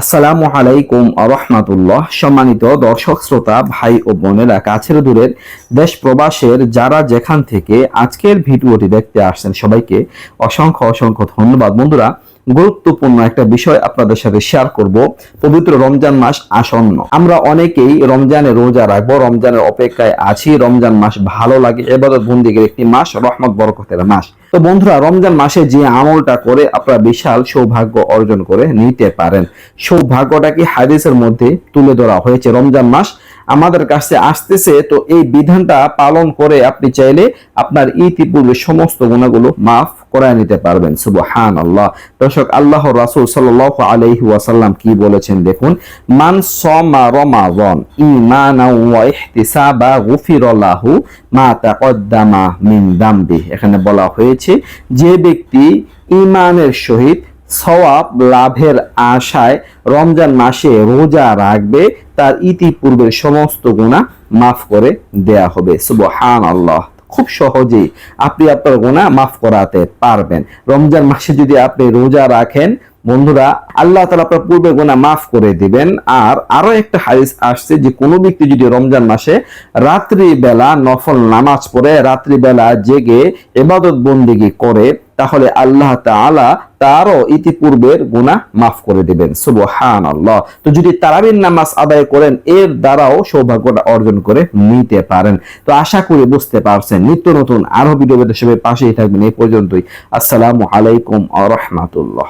আসসালামু আলাইকুম আরহামাতুল্লাহ সম্মানিত দর্শক, শ্রোতা, ভাই ও বোনেরা, কাছের দূরের দেশ প্রবাসের যারা যেখান থেকে আজকের ভিডিওটি দেখতে আসছেন সবাইকে অসংখ্য অসংখ্য ধন্যবাদ। বন্ধুরা গুরুত্বপূর্ণ একটা বিষয় আপনাদের সাথে শেয়ার করব। পবিত্র রমজান মাস আসন্ন। আমরা অনেকেই রমজানে রোজা রাখব, রমজানের অপেক্ষায় আছি। রমজান মাস ভালো লাগে, এবাদত বন্দিগের একটি মাস, রহমত, বরকতের মাস। তো বন্ধুরা, রমজান মাসে যে আমলটা করে আপনারা বিশাল সৌভাগ্য অর্জন করে নিতে পারেন। সৌভাগ্যটা কি হাদিসের মধ্যে তুলে ধরা হয়েছে? রমজান মাস আমাদের কাছে আসতেছে, তো এই বিধানটা পালন করে আপনি চাইলে আপনার ইতিপূর্বে সমস্ত গুণাগুলো মাফ করায় নিতে পারবেন। সুবহান আল্লাহ দর্শক আল্লাহ রাসূল সাল্লাল্লাহু আলাইহি ওয়াসাল্লাম কি বলেছেন দেখুন? মান সামা রমাযান ঈমানাও ওয়া ইহতিসাবা গুফিরা লাহু মা এখানে বলা হয়েছে, যে ব্যক্তি ইমানের সহিত সওয়াব লাভের আশায় রমজান মাসে রোজা রাখবে, তার ইতিপূর্বের সমস্ত গুণা মাফ করে দেয়া হবে। সুবহান আল্লাহ খুব সহজেই আপনি আপনার গোনা মাফ করাতে পারবেন। রমজান মাসে যদি আপনি রোজা রাখেন বন্ধুরা, আল্লাহ তালা আপনার পূর্বে গোনা মাফ করে দিবেন। আর আরও একটা হাদিস আসছে যে, কোনো ব্যক্তি যদি রমজান মাসে রাত্রি বেলা নফল নামাজ পড়ে রাত্রি বেলা জেগে এবাদত বন্দিগি করে, তাহলে আল্লাহ তাআলা তারও ইতিপূর্বের গুনাহ মাফ করে দিবেন। সুবহান আল্লাহ তো যদি তারাবির নামাজ আদায় করেন, এর দ্বারাও সৌভাগ্যটা অর্জন করে নিতে পারেন। তো আশা করি বুঝতে পারছেন। নিত্য নতুন আরও ভিডিও সবাই পাশেই থাকবেন। এই পর্যন্তই। আসসালামু আলাইকুম আ রহমাতুল্লাহ।